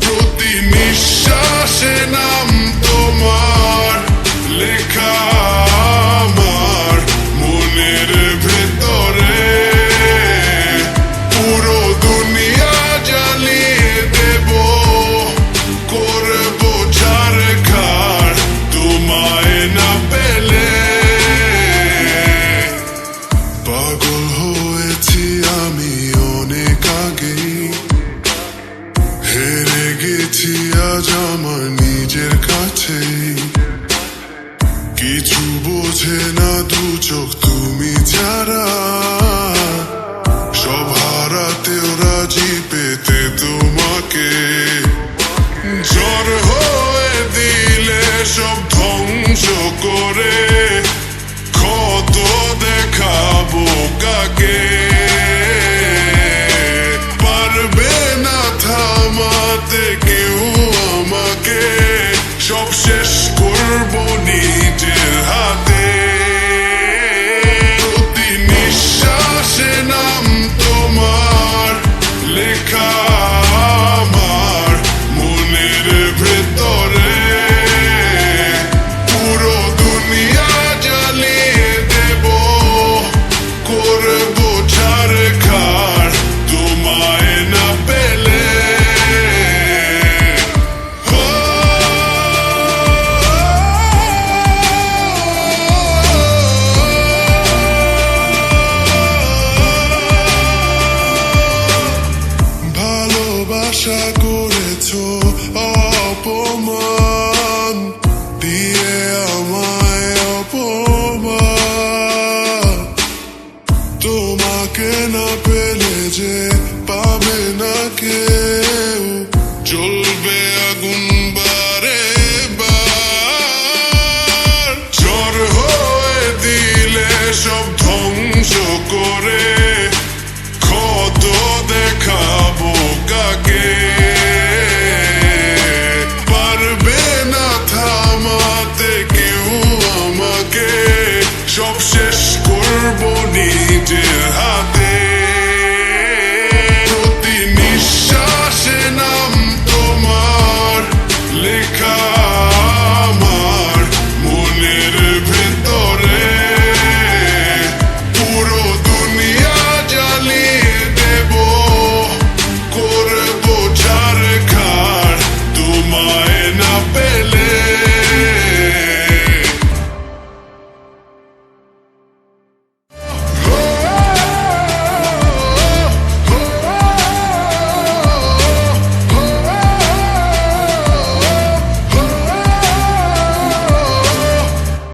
প্রতি নিঃশ্বাসে নাম কাছে বোঝে না দু চোখ তুমি ছাড়া। সব হারাতেও রাজি পেতে তোমাকে। জ্বর হয়ে দিলে সব ধ্বংস করে। কত দেখাবো কাকে? পারবে না থামাতে আশা করেছ? অপমান। দিয়ে আমায় অপমান। তোমাকে না